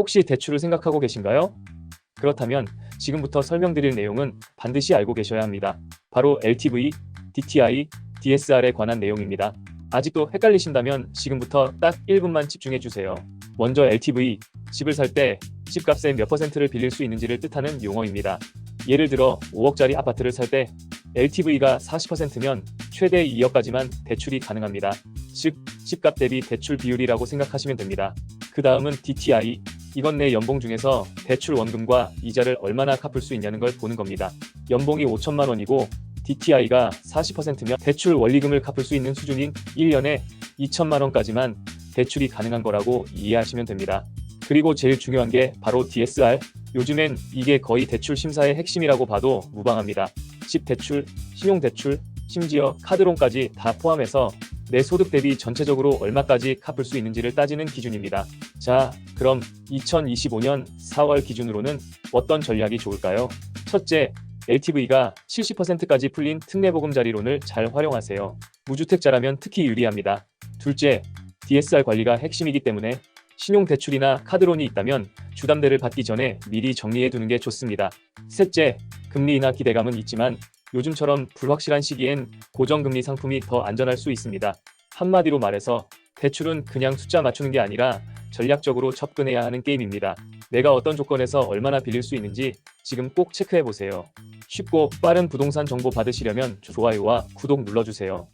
혹시 대출을 생각하고 계신가요? 그렇다면 지금부터 설명드릴 내용은 반드시 알고 계셔야 합니다. 바로 LTV, DTI, DSR에 관한 내용입니다. 아직도 헷갈리신다면 지금부터 딱 1분만 집중해 주세요. 먼저 LTV, 집을 살 때 집값의 몇 퍼센트를 빌릴 수 있는지를 뜻하는 용어입니다. 예를 들어 5억짜리 아파트를 살 때 LTV가 40%면 최대 2억까지만 대출이 가능합니다. 즉, 집값 대비 대출 비율이라고 생각하시면 됩니다. 그 다음은 DTI. 이건 내 연봉 중에서 대출 원금과 이자를 얼마나 갚을 수 있냐는 걸 보는 겁니다. 연봉이 5천만 원이고 DTI가 40%면 대출 원리금을 갚을 수 있는 수준인 1년에 2천만 원까지만 대출이 가능한 거라고 이해하시면 됩니다. 그리고 제일 중요한 게 바로 DSR. 요즘엔 이게 거의 대출 심사의 핵심이라고 봐도 무방합니다. 집 대출, 신용 대출, 심지어 카드론까지 다 포함해서 내 소득 대비 전체적으로 얼마까지 갚을 수 있는지를 따지는 기준입니다. 자, 그럼 2025년 4월 기준으로는 어떤 전략이 좋을까요? 첫째, LTV가 70%까지 풀린 특례보금자리론을 잘 활용하세요. 무주택자라면 특히 유리합니다. 둘째, DSR 관리가 핵심이기 때문에 신용대출이나 카드론이 있다면 주담대를 받기 전에 미리 정리해 두는 게 좋습니다. 셋째, 금리 인하 기대감은 있지만 요즘처럼 불확실한 시기엔 고정금리 상품이 더 안전할 수 있습니다. 한마디로 말해서 대출은 그냥 숫자 맞추는 게 아니라 전략적으로 접근해야 하는 게임입니다. 내가 어떤 조건에서 얼마나 빌릴 수 있는지 지금 꼭 체크해 보세요. 쉽고 빠른 부동산 정보 받으시려면 좋아요와 구독 눌러주세요.